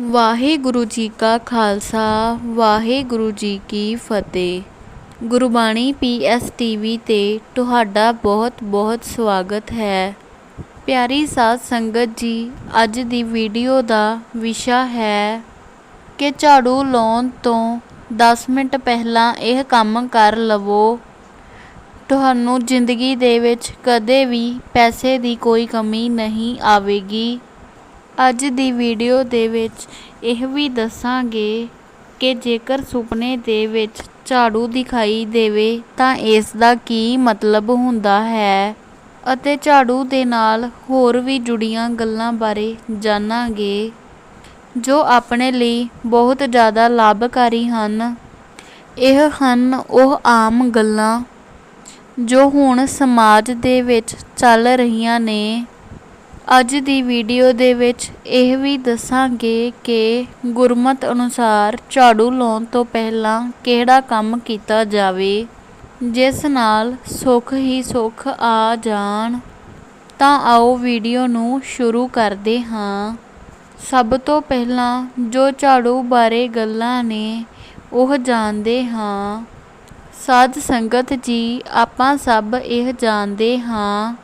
ਵਾਹਿਗੁਰੂ ਜੀ ਕਾ ਖਾਲਸਾ, ਵਾਹਿਗੁਰੂ ਜੀ ਕੀ ਫਤਿਹ। ਗੁਰਬਾਣੀ ਪੀਐਸਟੀਵੀ ਤੇ ਤੁਹਾਡਾ ਬਹੁਤ-ਬਹੁਤ ਸਵਾਗਤ ਹੈ। ਪਿਆਰੀ ਸਾਧ ਸੰਗਤ ਜੀ, ਅੱਜ ਦੀ ਵੀਡੀਓ ਦਾ ਵਿਸ਼ਾ ਹੈ ਕਿ ਝਾੜੂ ਲਾਉਣ ਤੋਂ 10 ਮਿੰਟ ਪਹਿਲਾਂ ਇਹ ਕੰਮ ਕਰ ਲਵੋ। ਤੁਹਾਨੂੰ ਜ਼ਿੰਦਗੀ ਦੇ ਵਿੱਚ ਕਦੇ ਵੀ ਪੈਸੇ ਦੀ ਕੋਈ ਕਮੀ ਨਹੀਂ ਆਵੇਗੀ। ਅੱਜ ਦੀ ਵੀਡੀਓ ਦੇ ਵਿੱਚ ਇਹ ਵੀ ਦੱਸਾਂਗੇ ਕਿ ਜੇਕਰ ਸੁਪਨੇ ਦੇ ਵਿੱਚ ਝਾੜੂ ਦਿਖਾਈ ਦੇਵੇ ਤਾਂ ਇਸ ਦਾ ਕੀ ਮਤਲਬ ਹੁੰਦਾ ਹੈ ਅਤੇ ਝਾੜੂ ਦੇ ਨਾਲ ਹੋਰ ਵੀ ਜੁੜੀਆਂ ਗੱਲਾਂ ਬਾਰੇ ਜਾਣਾਂਗੇ, ਜੋ ਆਪਣੇ ਲਈ ਬਹੁਤ ਜ਼ਿਆਦਾ ਲਾਭਕਾਰੀ ਹਨ। ਇਹ ਹਨ ਉਹ ਆਮ ਗੱਲਾਂ ਜੋ ਹੁਣ ਸਮਾਜ ਦੇ ਵਿੱਚ ਚੱਲ ਰਹੀਆਂ ਨੇ। ਅੱਜ ਦੀ ਵੀਡੀਓ ਦੇ ਵਿੱਚ ਇਹ ਵੀ ਦੱਸਾਂਗੇ ਕਿ ਗੁਰਮਤ ਅਨੁਸਾਰ ਝਾੜੂ ਲਾਉਣ ਤੋਂ ਪਹਿਲਾਂ ਕਿਹੜਾ ਕੰਮ ਕੀਤਾ ਜਾਵੇ, ਜਿਸ ਨਾਲ ਸੁੱਖ ਹੀ ਸੁੱਖ ਆ ਜਾਣ। ਤਾਂ ਆਓ ਵੀਡੀਓ ਨੂੰ ਸ਼ੁਰੂ ਕਰਦੇ ਹਾਂ। ਸਭ ਤੋਂ ਪਹਿਲਾਂ ਜੋ ਝਾੜੂ ਬਾਰੇ ਗੱਲਾਂ ਨੇ, ਉਹ ਜਾਣਦੇ ਹਾਂ। ਸਾਧ ਸੰਗਤ ਜੀ, ਆਪਾਂ ਸਭ ਇਹ ਜਾਣਦੇ ਹਾਂ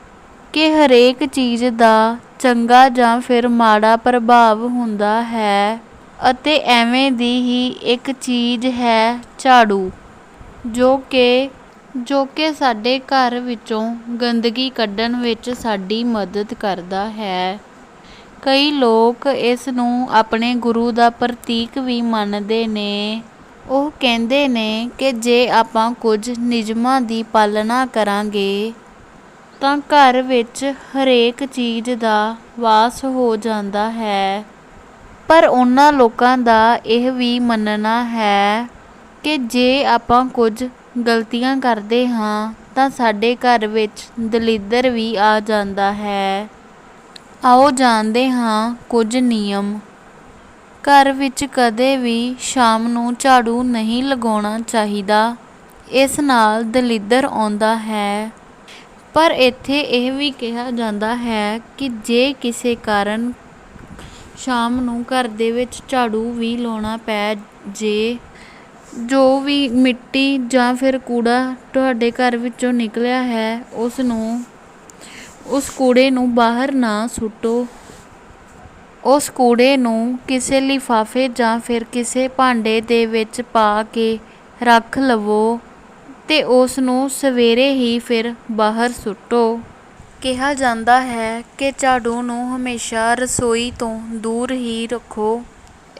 ਕਿ ਹਰੇਕ ਚੀਜ਼ ਦਾ ਚੰਗਾ ਜਾਂ ਫਿਰ ਮਾੜਾ ਪ੍ਰਭਾਵ ਹੁੰਦਾ ਹੈ ਅਤੇ ਐਵੇਂ ਦੀ ਹੀ ਇੱਕ ਚੀਜ਼ ਹੈ ਝਾੜੂ, ਜੋ ਕਿ ਜੋ ਕਿ ਸਾਡੇ ਘਰ ਵਿੱਚੋਂ ਗੰਦਗੀ ਕੱਢਣ ਵਿੱਚ ਸਾਡੀ ਮਦਦ ਕਰਦਾ ਹੈ। ਕਈ ਲੋਕ ਇਸ ਨੂੰ ਆਪਣੇ ਗੁਰੂ ਦਾ ਪ੍ਰਤੀਕ ਵੀ ਮੰਨਦੇ ਨੇ। ਉਹ ਕਹਿੰਦੇ ਨੇ ਕਿ ਜੇ ਆਪਾਂ ਕੁਝ ਨਿਯਮਾਂ ਦੀ ਪਾਲਣਾ ਕਰਾਂਗੇ ਤਾਂ ਘਰ ਵਿੱਚ ਹਰੇਕ ਚੀਜ਼ ਦਾ ਵਾਸ ਹੋ ਜਾਂਦਾ ਹੈ। ਪਰ ਉਹਨਾਂ ਲੋਕਾਂ ਦਾ ਇਹ ਵੀ ਮੰਨਣਾ ਹੈ ਕਿ ਜੇ ਆਪਾਂ ਕੁਝ ਗਲਤੀਆਂ ਕਰਦੇ ਹਾਂ, ਤਾਂ ਸਾਡੇ ਘਰ ਵਿੱਚ ਦਲਿੱਦਰ ਵੀ ਆ ਜਾਂਦਾ ਹੈ। ਆਓ ਜਾਣਦੇ ਹਾਂ ਕੁਝ ਨਿਯਮ। ਘਰ ਵਿੱਚ ਕਦੇ ਵੀ ਸ਼ਾਮ ਨੂੰ ਝਾੜੂ ਨਹੀਂ ਲਗਾਉਣਾ ਚਾਹੀਦਾ। ਇਸ ਨਾਲ ਦਲਿੱਦਰ ਆਉਂਦਾ ਹੈ। ਪਰ ਇੱਥੇ ਇਹ ਵੀ ਕਿਹਾ ਜਾਂਦਾ ਹੈ ਕਿ ਜੇ ਕਿਸੇ ਕਾਰਨ ਸ਼ਾਮ ਨੂੰ ਘਰ ਦੇ ਵਿੱਚ ਝਾੜੂ ਵੀ ਲਾਉਣਾ ਪੈ ਜੇ, ਜੋ ਵੀ ਮਿੱਟੀ ਜਾਂ ਫਿਰ ਕੂੜਾ ਤੁਹਾਡੇ ਘਰ ਵਿੱਚੋਂ ਨਿਕਲਿਆ ਹੈ, ਉਸ ਨੂੰ, ਉਸ ਕੂੜੇ ਨੂੰ ਬਾਹਰ ਨਾ ਸੁੱਟੋ। ਉਸ ਕੂੜੇ ਨੂੰ ਕਿਸੇ ਲਿਫਾਫੇ ਜਾਂ ਫਿਰ ਕਿਸੇ ਭਾਂਡੇ ਦੇ ਵਿੱਚ ਪਾ ਕੇ ਰੱਖ ਲਵੋ। ਤੇ ਉਸ ਨੂੰ ਸਵੇਰੇ ਹੀ ਫਿਰ ਬਾਹਰ ਸੁੱਟੋ। ਕਿਹਾ ਜਾਂਦਾ ਹੈ ਕਿ ਝਾੜੂ ਨੂੰ ਹਮੇਸ਼ਾ ਰਸੋਈ ਤੋਂ ਦੂਰ ਹੀ ਰੱਖੋ।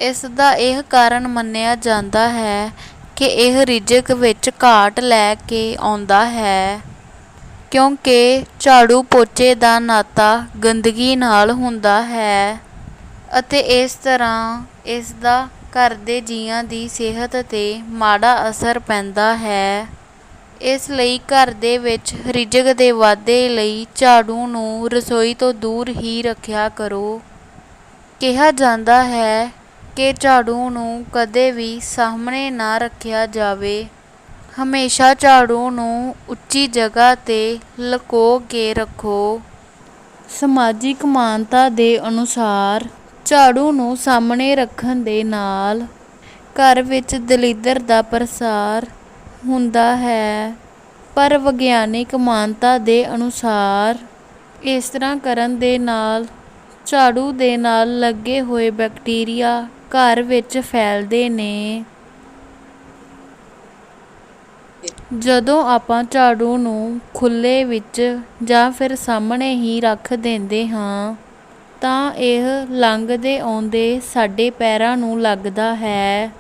ਇਸ ਦਾ ਇਹ ਕਾਰਨ ਮੰਨਿਆ ਜਾਂਦਾ ਹੈ ਕਿ ਇਹ ਰਿਜਕ ਵਿੱਚ ਘਾਟ ਲੈ ਕੇ ਆਉਂਦਾ ਹੈ, ਕਿਉਂਕਿ ਝਾੜੂ ਪੋਚੇ ਦਾ ਨਾਤਾ ਗੰਦਗੀ ਨਾਲ ਹੁੰਦਾ ਹੈ ਅਤੇ ਇਸ ਤਰ੍ਹਾਂ ਇਸ ਦਾ ਘਰ ਦੇ ਜੀਆਂ ਦੀ ਸਿਹਤ ਤੇ ਮਾੜਾ ਅਸਰ ਪੈਂਦਾ ਹੈ। ਇਸ ਲਈ ਘਰ ਦੇ ਵਿੱਚ ਰਿਜਕ ਦੇ ਵਾਧੇ ਲਈ ਝਾੜੂ ਨੂੰ ਰਸੋਈ ਤੋਂ ਦੂਰ ਹੀ ਰੱਖਿਆ ਕਰੋ। ਕਿਹਾ ਜਾਂਦਾ ਹੈ ਕਿ ਝਾੜੂ ਨੂੰ ਕਦੇ ਵੀ ਸਾਹਮਣੇ ਨਾ ਰੱਖਿਆ ਜਾਵੇ। ਹਮੇਸ਼ਾ ਝਾੜੂ ਨੂੰ ਉੱਚੀ ਜਗ੍ਹਾ ਤੇ ਲਕੋ ਕੇ ਰੱਖੋ। ਸਮਾਜਿਕ ਮਾਨਤਾ ਦੇ ਅਨੁਸਾਰ ਝਾੜੂ ਨੂੰ ਸਾਹਮਣੇ ਰੱਖਣ ਦੇ ਨਾਲ ਘਰ ਵਿੱਚ ਦਲਿੱਦਰ ਦਾ ਪ੍ਰਸਾਰ ਹੁੰਦਾ ਹੈ, ਪਰ ਵਿਗਿਆਨਿਕ ਮਾਨਤਾ ਦੇ ਅਨੁਸਾਰ ਇਸ ਤਰ੍ਹਾਂ ਕਰਨ ਦੇ ਨਾਲ ਝਾੜੂ ਦੇ ਨਾਲ ਲੱਗੇ ਹੋਏ ਬੈਕਟੀਰੀਆ ਘਰ ਵਿੱਚ ਫੈਲਦੇ ਨੇ। ਜਦੋਂ ਆਪਾਂ ਝਾੜੂ ਨੂੰ ਖੁੱਲੇ ਵਿੱਚ ਜਾਂ ਫਿਰ ਸਾਹਮਣੇ ਹੀ ਰੱਖ ਦਿੰਦੇ ਹਾਂ, ਤਾਂ ਇਹ ਲੰਘਦੇ ਆਉਂਦੇ ਸਾਡੇ ਪੈਰਾਂ ਨੂੰ ਲੱਗਦਾ ਹੈ।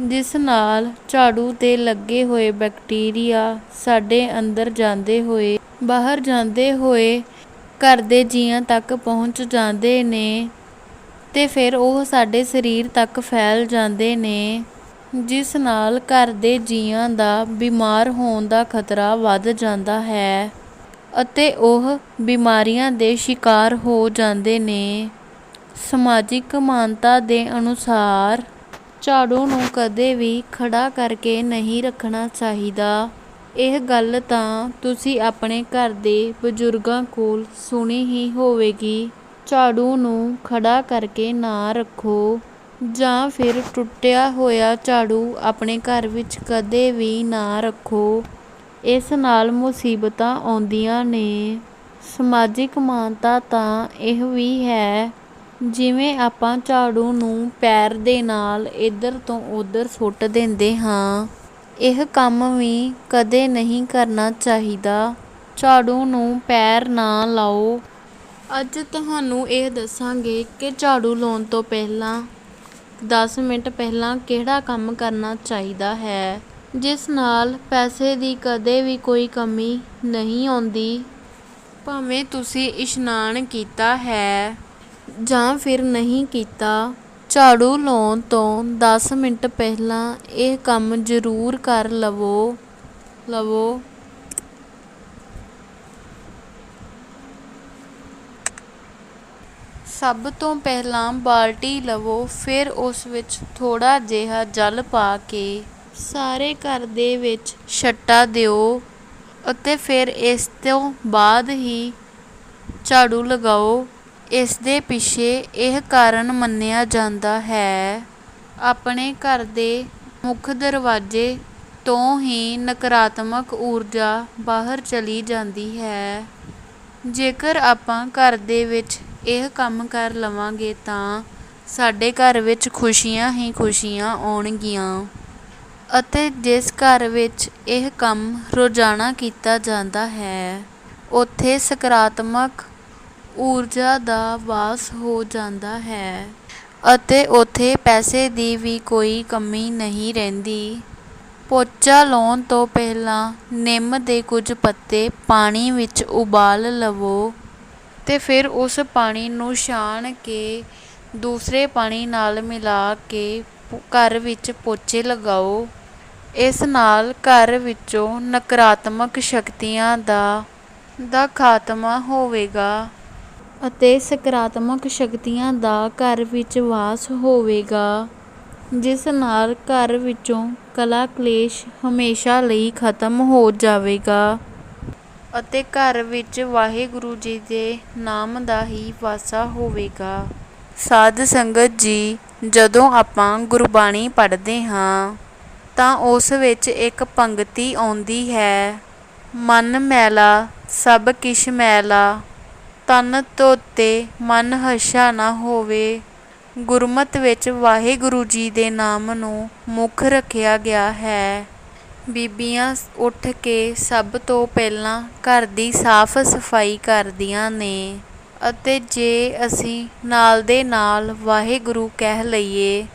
ਜਿਸ ਨਾਲ ਝਾੜੂ ਤੇ ਲੱਗੇ ਹੋਏ ਬੈਕਟੀਰੀਆ ਸਾਡੇ ਅੰਦਰ ਜਾਂਦੇ ਹੋਏ, ਬਾਹਰ ਜਾਂਦੇ ਹੋਏ ਘਰ ਦੇ ਜੀਆਂ ਤੱਕ ਪਹੁੰਚ ਜਾਂਦੇ ਨੇ ਤੇ ਫਿਰ ਉਹ ਸਾਡੇ ਸਰੀਰ ਤੱਕ ਫੈਲ ਜਾਂਦੇ ਨੇ, ਜਿਸ ਨਾਲ ਘਰ ਦੇ ਜੀਆਂ ਦਾ ਬਿਮਾਰ ਹੋਣ ਦਾ ਖਤਰਾ ਵੱਧ ਜਾਂਦਾ ਹੈ ਅਤੇ ਉਹ ਬਿਮਾਰੀਆਂ ਦੇ ਸ਼ਿਕਾਰ ਹੋ ਜਾਂਦੇ ਨੇ। ਸਮਾਜਿਕ ਮਾਨਤਾ ਦੇ ਅਨੁਸਾਰ ਝਾੜੂ ਨੂੰ ਕਦੇ ਵੀ ਖੜ੍ਹਾ ਕਰਕੇ ਨਹੀਂ ਰੱਖਣਾ ਚਾਹੀਦਾ। ਇਹ ਗੱਲ ਤਾਂ ਤੁਸੀਂ ਆਪਣੇ ਘਰ ਦੇ ਬਜ਼ੁਰਗਾਂ ਕੋਲ ਸੁਣੀ ਹੀ ਹੋਵੇਗੀ। ਝਾੜੂ ਨੂੰ ਖੜ੍ਹਾ ਕਰਕੇ ਨਾ ਰੱਖੋ, ਜਾਂ ਫਿਰ ਟੁੱਟਿਆ ਹੋਇਆ ਝਾੜੂ ਆਪਣੇ ਘਰ ਵਿੱਚ ਕਦੇ ਵੀ ਨਾ ਰੱਖੋ। ਇਸ ਨਾਲ ਮੁਸੀਬਤਾਂ ਆਉਂਦੀਆਂ ਨੇ। ਸਮਾਜਿਕ ਮਾਨਤਾ ਤਾਂ ਇਹ ਵੀ ਹੈ ਜਿਵੇਂ ਆਪਾਂ ਝਾੜੂ ਨੂੰ ਪੈਰ ਦੇ ਨਾਲ ਇੱਧਰ ਤੋਂ ਉੱਧਰ ਸੁੱਟ ਦਿੰਦੇ ਹਾਂ, ਇਹ ਕੰਮ ਵੀ ਕਦੇ ਨਹੀਂ ਕਰਨਾ ਚਾਹੀਦਾ। ਝਾੜੂ ਨੂੰ ਪੈਰ ਨਾ ਲਾਓ। ਅੱਜ ਤੁਹਾਨੂੰ ਇਹ ਦੱਸਾਂਗੇ ਕਿ ਝਾੜੂ ਲਾਉਣ ਤੋਂ ਪਹਿਲਾਂ 10 ਮਿੰਟ ਪਹਿਲਾਂ ਕਿਹੜਾ ਕੰਮ ਕਰਨਾ ਚਾਹੀਦਾ ਹੈ, ਜਿਸ ਨਾਲ ਪੈਸੇ ਦੀ ਕਦੇ ਵੀ ਕੋਈ ਕਮੀ ਨਹੀਂ ਆਉਂਦੀ। ਭਾਵੇਂ ਤੁਸੀਂ ਇਸ਼ਨਾਨ ਕੀਤਾ ਹੈ ਜਾਂ ਫਿਰ ਨਹੀਂ ਕੀਤਾ, ਝਾੜੂ ਲਾਉਣ ਤੋਂ ਦਸ ਮਿੰਟ ਪਹਿਲਾਂ ਇਹ ਕੰਮ ਜ਼ਰੂਰ ਕਰ ਲਵੋ। ਲਵੋ। ਸਭ ਤੋਂ ਪਹਿਲਾਂ ਬਾਲਟੀ ਲਵੋ, ਫਿਰ ਉਸ ਵਿੱਚ ਥੋੜਾ ਜਿਹਾ ਜਲ ਪਾ ਕੇ ਸਾਰੇ ਘਰ ਦੇ ਵਿੱਚ ਛੱਟਾ ਦਿਓ ਅਤੇ ਫਿਰ ਇਸ ਤੋਂ ਬਾਅਦ ਹੀ ਝਾੜੂ ਲਗਾਓ। ਇਸ ਦੇ ਪਿੱਛੇ ਇਹ ਕਾਰਨ ਮੰਨਿਆ ਜਾਂਦਾ ਹੈ। ਆਪਣੇ ਘਰ ਦੇ ਮੁੱਖ ਦਰਵਾਜ਼ੇ ਤੋਂ ਹੀ ਨਕਾਰਾਤਮਕ ਊਰਜਾ ਬਾਹਰ ਚਲੀ ਜਾਂਦੀ ਹੈ। ਜੇਕਰ ਆਪਾਂ ਘਰ ਦੇ ਵਿੱਚ ਇਹ ਕੰਮ ਕਰ ਲਵਾਂਗੇ ਤਾਂ ਸਾਡੇ ਘਰ ਵਿੱਚ ਖੁਸ਼ੀਆਂ ਹੀ ਖੁਸ਼ੀਆਂ ਆਉਣਗੀਆਂ ਅਤੇ ਜਿਸ ਘਰ ਵਿੱਚ ਇਹ ਕੰਮ ਰੋਜ਼ਾਨਾ ਕੀਤਾ ਜਾਂਦਾ ਹੈ, ਉੱਥੇ ਸਕਾਰਾਤਮਕ ਊਰਜਾ ਦਾ ਵਾਸ ਹੋ ਜਾਂਦਾ ਹੈ ਅਤੇ ਉੱਥੇ ਪੈਸੇ ਦੀ ਵੀ ਕੋਈ ਕਮੀ ਨਹੀਂ ਰਹਿੰਦੀ। ਪੋਚਾ ਲਾਉਣ ਤੋਂ ਪਹਿਲਾਂ ਨਿੰਮ ਦੇ ਕੁਝ ਪੱਤੇ ਪਾਣੀ ਵਿੱਚ ਉਬਾਲ ਲਵੋ ਅਤੇ ਫਿਰ ਉਸ ਪਾਣੀ ਨੂੰ ਛਾਣ ਕੇ ਦੂਸਰੇ ਪਾਣੀ ਨਾਲ ਮਿਲਾ ਕੇ ਘਰ ਵਿੱਚ ਪੋਚੇ ਲਗਾਓ। ਇਸ ਨਾਲ ਘਰ ਵਿੱਚੋਂ ਨਕਾਰਾਤਮਕ ਸ਼ਕਤੀਆਂ ਦਾ ਦਾ ਖਾਤਮਾ ਹੋਵੇਗਾ। ਅਤੇ ਸਕਾਰਾਤਮਕ ਸ਼ਕਤੀਆਂ ਦਾ ਘਰ ਵਿੱਚ ਵਾਸ ਹੋਵੇਗਾ, ਜਿਸ ਨਾਲ ਘਰ ਵਿੱਚੋਂ ਕਲਾ ਕਲੇਸ਼ ਹਮੇਸ਼ਾ ਲਈ ਖਤਮ ਹੋ ਜਾਵੇਗਾ ਅਤੇ ਘਰ ਵਿੱਚ ਵਾਹਿਗੁਰੂ ਜੀ ਦੇ ਨਾਮ ਦਾ ਹੀ ਵਾਸਾ ਹੋਵੇਗਾ। ਸਾਧ ਸੰਗਤ ਜੀ, ਜਦੋਂ ਆਪਾਂ ਗੁਰਬਾਣੀ ਪੜ੍ਹਦੇ ਹਾਂ, ਤਾਂ ਉਸ ਵਿੱਚ ਇੱਕ ਪੰਕਤੀ ਆਉਂਦੀ ਹੈ, ਮਨ ਮੈਲਾ ਸਭ ਕਿਛ ਮੈਲਾ। ਤਨ ਧੋਤੇ, ਮਨ ਹੱਛਾ ਨਾ ਹੋਵੇ। ਗੁਰਮਤ ਵਿੱਚ ਵਾਹਿਗੁਰੂ ਜੀ ਦੇ ਨਾਮ ਨੂੰ ਮੁੱਖ ਰੱਖਿਆ ਗਿਆ ਹੈ। ਬੀਬੀਆਂ ਉੱਠ ਕੇ ਸਭ ਤੋਂ ਪਹਿਲਾਂ ਘਰ ਦੀ ਸਾਫ਼ ਸਫ਼ਾਈ ਕਰਦੀਆਂ ਨੇ ਅਤੇ ਜੇ ਅਸੀਂ ਨਾਲ ਦੇ ਨਾਲ ਵਾਹਿਗੁਰੂ ਕਹਿ ਲਈਏ,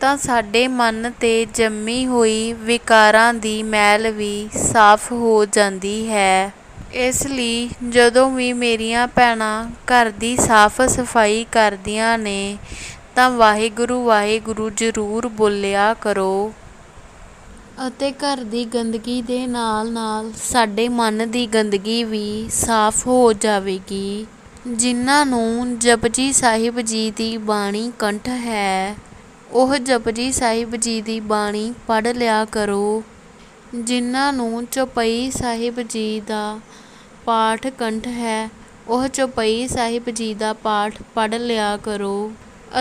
ਤਾਂ ਸਾਡੇ ਮਨ 'ਤੇ ਜੰਮੀ ਹੋਈ ਵਿਕਾਰਾਂ ਦੀ ਮੈਲ ਵੀ ਸਾਫ਼ ਹੋ ਜਾਂਦੀ ਹੈ। ਇਸ ਲਈ ਜਦੋਂ ਵੀ ਮੇਰੀਆਂ ਭੈਣਾਂ ਘਰ ਦੀ ਸਾਫ਼ ਸਫ਼ਾਈ ਕਰਦੀਆਂ ਨੇ, ਤਾਂ ਵਾਹਿਗੁਰੂ ਵਾਹਿਗੁਰੂ ਜ਼ਰੂਰ ਬੋਲਿਆ ਕਰੋ। ਅਤੇ ਘਰ ਦੀ ਗੰਦਗੀ ਦੇ ਨਾਲ ਨਾਲ ਸਾਡੇ ਮਨ ਦੀ ਗੰਦਗੀ ਵੀ ਸਾਫ਼ ਹੋ ਜਾਵੇਗੀ। ਜਿਨ੍ਹਾਂ ਨੂੰ ਜਪਜੀ ਸਾਹਿਬ ਜੀ ਦੀ ਬਾਣੀ ਕੰਠ ਹੈ, ਉਹ ਜਪਜੀ ਸਾਹਿਬ ਜੀ ਦੀ ਬਾਣੀ ਪੜ੍ਹ ਲਿਆ ਕਰੋ। ਜਿਨ੍ਹਾਂ ਨੂੰ ਚੌਪਈ ਸਾਹਿਬ ਜੀ ਦਾ ਪਾਠ ਕੰਠ ਹੈ, ਉਹ ਚੌਪਈ ਸਾਹਿਬ ਜੀ ਦਾ ਪਾਠ ਪੜ੍ਹ ਲਿਆ ਕਰੋ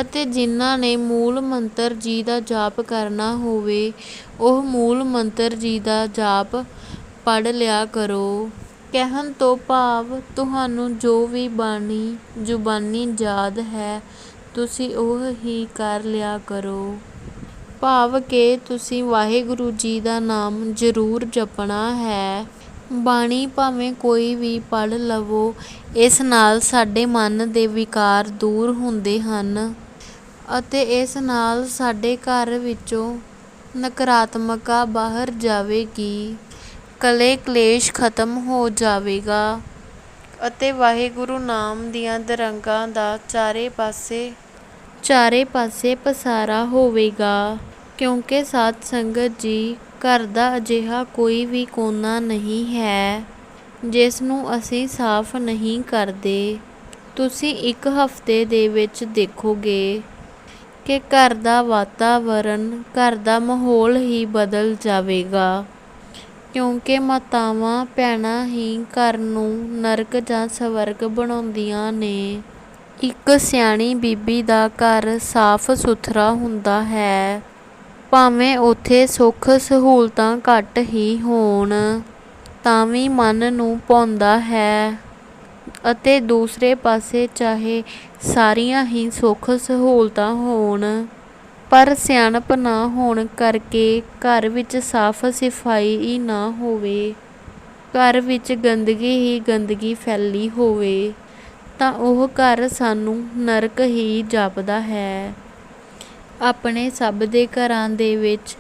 ਅਤੇ ਜਿਨ੍ਹਾਂ ਨੇ ਮੂਲ ਮੰਤਰ ਜੀ ਦਾ ਜਾਪ ਕਰਨਾ ਹੋਵੇ, ਉਹ ਮੂਲ ਮੰਤਰ ਜੀ ਦਾ ਜਾਪ ਪੜ੍ਹ ਲਿਆ ਕਰੋ। ਕਹਿਣ ਤੋਂ ਭਾਵ, ਤੁਹਾਨੂੰ ਜੋ ਵੀ ਬਾਣੀ, ਜ਼ੁਬਾਨੀ ਯਾਦ ਹੈ, ਤੁਸੀਂ ਉਹ ਹੀ ਕਰ ਲਿਆ ਕਰੋ। ਭਾਵ ਕਿ ਤੁਸੀਂ ਵਾਹਿਗੁਰੂ ਜੀ ਦਾ ਨਾਮ ਜ਼ਰੂਰ ਜਪਣਾ ਹੈ। ਬਾਣੀ ਭਾਵੇਂ ਕੋਈ ਵੀ ਪੜ੍ਹ ਲਵੋ, ਇਸ ਨਾਲ ਸਾਡੇ ਮਨ ਦੇ ਵਿਕਾਰ ਦੂਰ ਹੁੰਦੇ ਹਨ ਅਤੇ ਇਸ ਨਾਲ ਸਾਡੇ ਘਰ ਵਿੱਚੋਂ ਨਕਾਰਾਤਮਕਤਾ ਬਾਹਰ ਜਾਵੇਗੀ, ਕਲੇ ਕਲੇਸ਼ ਖਤਮ ਹੋ ਜਾਵੇਗਾ ਅਤੇ ਵਾਹਿਗੁਰੂ ਨਾਮ ਦੀਆਂ ਦਰੰਗਾਂ ਦਾ ਚਾਰੇ ਪਾਸੇ ਚਾਰੇ ਪਾਸੇ ਪਸਾਰਾ ਹੋਵੇਗਾ, ਕਿਉਂਕਿ ਸਾਧ ਸੰਗਤ ਜੀ ਘਰ ਦਾ ਅਜਿਹਾ ਕੋਈ ਵੀ ਕੋਨਾ ਨਹੀਂ ਹੈ, ਜਿਸ ਨੂੰ ਅਸੀਂ ਸਾਫ਼ ਨਹੀਂ ਕਰਦੇ। ਤੁਸੀਂ ਇੱਕ ਹਫ਼ਤੇ ਦੇ ਵਿੱਚ ਦੇਖੋਗੇ ਕਿ ਘਰ ਦਾ ਵਾਤਾਵਰਨ ਘਰ ਦਾ ਮਾਹੌਲ ਹੀ ਬਦਲ ਜਾਵੇਗਾ, ਕਿਉਂਕਿ ਮਾਤਾਵਾਂ, ਭੈਣਾਂ ਹੀ ਘਰ ਨੂੰ ਨਰਕ ਜਾਂ ਸਵਰਗ ਬਣਾਉਂਦੀਆਂ ਨੇ। ਇੱਕ ਸਿਆਣੀ ਬੀਬੀ ਦਾ ਘਰ ਸਾਫ਼ ਸੁਥਰਾ ਹੁੰਦਾ ਹੈ, ਭਾਵੇਂ ਉੱਥੇ ਸੁੱਖ ਸਹੂਲਤਾਂ ਘੱਟ ਹੀ ਹੋਣ, ਤਾਂ ਵੀ ਮਨ ਨੂੰ ਭਾਉਂਦਾ ਹੈ ਅਤੇ ਦੂਸਰੇ ਪਾਸੇ ਚਾਹੇ ਸਾਰੀਆਂ ਹੀ ਸੁੱਖ ਸਹੂਲਤਾਂ ਹੋਣ, ਪਰ ਸਿਆਣਪ ਨਾ ਹੋਣ ਕਰਕੇ ਘਰ ਵਿੱਚ ਸਾਫ਼ ਸਫ਼ਾਈ ਹੀ ਨਾ ਹੋਵੇ, ਘਰ ਵਿੱਚ ਗੰਦਗੀ ਹੀ ਗੰਦਗੀ ਫੈਲੀ ਹੋਵੇ। ਤਾਂ ਉਹ ਘਰ ਸਾਨੂੰ ਨਰਕ ਹੀ ਜਾਪਦਾ ਹੈ। ਆਪਣੇ ਸਭ ਦੇ ਘਰਾਂ ਦੇ ਵਿੱਚ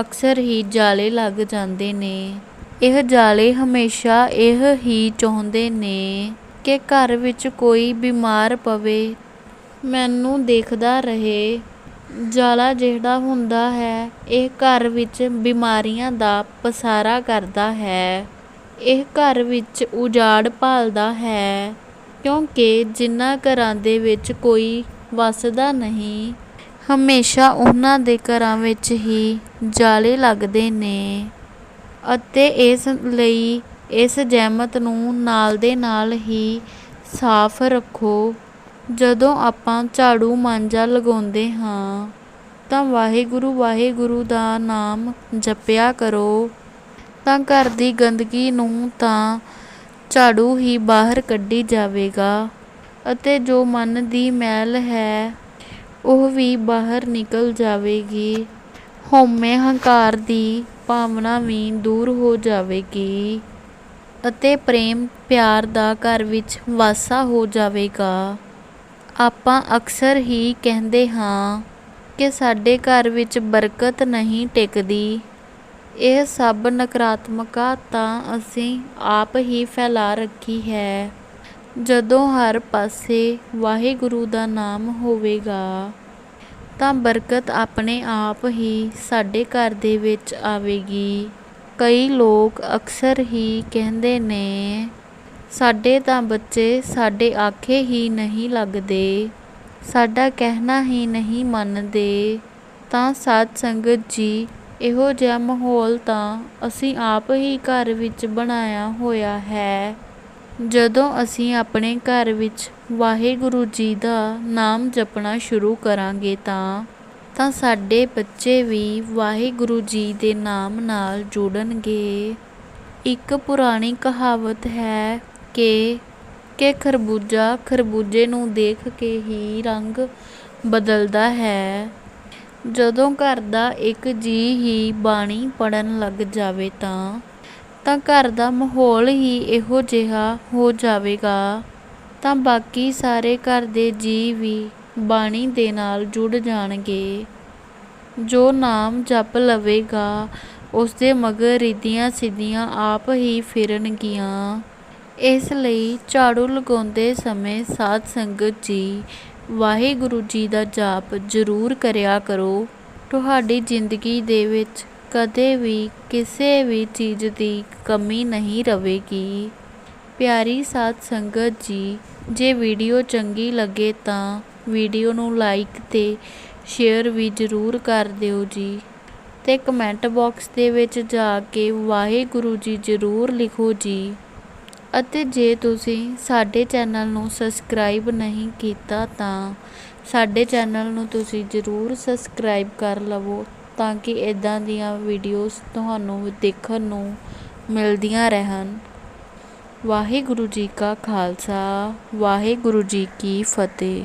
ਅਕਸਰ ਹੀ ਜਾਲੇ ਲੱਗ ਜਾਂਦੇ ਨੇ। ਇਹ ਜਾਲੇ ਹਮੇਸ਼ਾ ਇਹ ਹੀ ਚਾਹੁੰਦੇ ਨੇ ਕਿ ਘਰ ਵਿੱਚ ਕੋਈ ਬਿਮਾਰ ਪਵੇ। ਮੈਨੂੰ ਦੇਖਦਾ ਰਹੇ, ਜਾਲਾ ਜਿਹੜਾ ਹੁੰਦਾ ਹੈ, ਇਹ ਘਰ ਵਿੱਚ ਬਿਮਾਰੀਆਂ ਦਾ ਪਸਾਰਾ ਕਰਦਾ ਹੈ। ਇਹ ਘਰ ਵਿੱਚ ਉਜਾੜ ਭਾਲਦਾ ਹੈ। ਕਿਉਂਕਿ ਜਿਨ੍ਹਾਂ ਘਰਾਂ ਦੇ ਵਿੱਚ ਕੋਈ ਵੱਸਦਾ ਨਹੀਂ, ਹਮੇਸ਼ਾ ਉਹਨਾਂ ਦੇ ਘਰਾਂ ਵਿੱਚ ਹੀ ਜਾਲੇ ਲੱਗਦੇ ਨੇ ਅਤੇ ਇਸ ਲਈ ਇਸ ਜਹਿਮਤ ਨੂੰ ਨਾਲ ਦੇ ਨਾਲ ਹੀ ਸਾਫ਼ ਰੱਖੋ। ਜਦੋਂ ਆਪਾਂ ਝਾੜੂ ਮਾਂਜਾ ਲਗਾਉਂਦੇ ਹਾਂ, ਤਾਂ ਵਾਹਿਗੁਰੂ ਵਾਹਿਗੁਰੂ ਦਾ ਨਾਮ ਜਪਿਆ ਕਰੋ। ਤਾਂ ਘਰ ਦੀ ਗੰਦਗੀ ਨੂੰ ਤਾਂ ਝਾੜੂ ਹੀ ਬਾਹਰ ਕੱਢੀ ਜਾਵੇਗਾ ਅਤੇ ਜੋ ਮਨ ਦੀ ਮੈਲ ਹੈ, ਉਹ ਵੀ ਬਾਹਰ ਨਿਕਲ ਜਾਵੇਗੀ। ਹਉਮੈ ਹੰਕਾਰ ਦੀ ਭਾਵਨਾ ਵੀ ਦੂਰ ਹੋ ਜਾਵੇਗੀ ਅਤੇ ਪ੍ਰੇਮ ਪਿਆਰ ਦਾ ਘਰ ਵਿੱਚ ਵਾਸਾ ਹੋ ਜਾਵੇਗਾ। ਆਪਾਂ ਅਕਸਰ ਹੀ ਕਹਿੰਦੇ ਹਾਂ ਕਿ ਸਾਡੇ ਘਰ ਵਿੱਚ ਬਰਕਤ ਨਹੀਂ ਟਿਕਦੀ। ਇਹ ਸਭ ਨਕਾਰਾਤਮਕਤਾ ਤਾਂ ਅਸੀਂ ਆਪ ਹੀ ਫੈਲਾ ਰੱਖੀ ਹੈ। ਜਦੋਂ ਹਰ ਪਾਸੇ ਵਾਹਿਗੁਰੂ ਦਾ ਨਾਮ ਹੋਵੇਗਾ, ਤਾਂ ਬਰਕਤ ਆਪਣੇ ਆਪ ਹੀ ਸਾਡੇ ਘਰ ਦੇ ਵਿੱਚ ਆਵੇਗੀ। ਕਈ ਲੋਕ ਅਕਸਰ ਹੀ ਕਹਿੰਦੇ ਨੇ, ਸਾਡੇ ਤਾਂ ਬੱਚੇ ਸਾਡੇ ਆਖੇ ਹੀ ਨਹੀਂ ਲੱਗਦੇ, ਸਾਡਾ ਕਹਿਣਾ ਹੀ ਨਹੀਂ ਮੰਨਦੇ, ਤਾਂ ਸਾਧ ਸੰਗਤ ਜੀ ਇਹੋ ਜਿਹਾ ਮਾਹੌਲ ਤਾਂ ਅਸੀਂ ਆਪ ਹੀ ਘਰ ਵਿੱਚ ਬਣਾਇਆ ਹੋਇਆ ਹੈ। ਜਦੋਂ ਅਸੀਂ ਆਪਣੇ ਘਰ ਵਿੱਚ ਵਾਹਿਗੁਰੂ ਜੀ ਦਾ ਨਾਮ ਜਪਣਾ ਸ਼ੁਰੂ ਕਰਾਂਗੇ ਤਾਂ ਤਾਂ ਸਾਡੇ ਬੱਚੇ ਵੀ ਵਾਹਿਗੁਰੂ ਜੀ ਦੇ ਨਾਮ ਨਾਲ ਜੁੜਨਗੇ। ਇੱਕ ਪੁਰਾਣੀ ਕਹਾਵਤ ਹੈ ਕਿ ਕਿ ਖਰਬੂਜਾ ਖਰਬੂਜੇ ਨੂੰ ਦੇਖ ਕੇ ਹੀ ਰੰਗ ਬਦਲਦਾ ਹੈ। ਜਦੋਂ ਘਰ ਦਾ ਇੱਕ ਜੀ ਹੀ ਬਾਣੀ ਪੜ੍ਹਨ ਲੱਗ ਜਾਵੇ ਤਾਂ ਤਾਂ ਘਰ ਦਾ ਮਾਹੌਲ ਹੀ ਇਹੋ ਜਿਹਾ ਹੋ ਜਾਵੇਗਾ। ਤਾਂ ਬਾਕੀ ਸਾਰੇ ਘਰ ਦੇ ਜੀ ਵੀ ਬਾਣੀ ਦੇ ਨਾਲ ਜੁੜ ਜਾਣਗੇ। ਜੋ ਨਾਮ ਜਪ ਲਵੇਗਾ ਉਸ ਦੇ ਮਗਰ ਰਿੱਧੀਆਂ ਸਿੱਧੀਆਂ ਆਪ ਹੀ ਫਿਰਨਗੀਆਂ। ਇਸ ਲਈ ਝਾੜੂ ਲਗਾਉਂਦੇ ਸਮੇਂ ਸਾਧ ਸੰਗਤ ਜੀ ਵਾਹਿਗੁਰੂ ਜੀ ਦਾ ਜਾਪ ਜ਼ਰੂਰ ਕਰਿਆ ਕਰੋ। ਤੁਹਾਡੀ ਜ਼ਿੰਦਗੀ ਦੇ ਵਿੱਚ ਕਦੇ ਵੀ ਕਿਸੇ ਵੀ ਚੀਜ਼ ਦੀ ਕਮੀ ਨਹੀਂ ਰਹੇਗੀ ਪਿਆਰੀ ਸਾਧ ਸੰਗਤ ਜੀ, ਜੇ ਵੀਡੀਓ ਚੰਗੀ ਲੱਗੇ ਤਾਂ ਵੀਡੀਓ ਨੂੰ ਲਾਈਕ ਤੇ ਸ਼ੇਅਰ ਵੀ ਜ਼ਰੂਰ ਕਰ ਦਿਓ ਜੀ ਤੇ ਕਮੈਂਟ ਬਾਕਸ ਦੇ ਵਿੱਚ ਜਾ ਕੇ ਵਾਹਿਗੁਰੂ ਜੀ ਜ਼ਰੂਰ ਲਿਖੋ ਜੀ। ਅਤੇ ਜੇ ਤੁਸੀਂ ਸਾਡੇ ਚੈਨਲ ਨੂੰ ਸਬਸਕ੍ਰਾਈਬ ਨਹੀਂ ਕੀਤਾ ਤਾਂ ਸਾਡੇ ਚੈਨਲ ਨੂੰ ਤੁਸੀਂ ਜ਼ਰੂਰ ਸਬਸਕ੍ਰਾਈਬ ਕਰ ਲਵੋ ਤਾਂ ਕਿ ਇਦਾਂ ਦੀਆਂ ਵੀਡੀਓਜ਼ ਤੁਹਾਨੂੰ ਦੇਖਣ ਨੂੰ ਮਿਲਦੀਆਂ ਰਹਿਣ। ਵਾਹਿਗੁਰੂ ਜੀ ਕਾ ਖਾਲਸਾ, ਵਾਹਿਗੁਰੂ ਜੀ ਕੀ ਫਤਿਹ।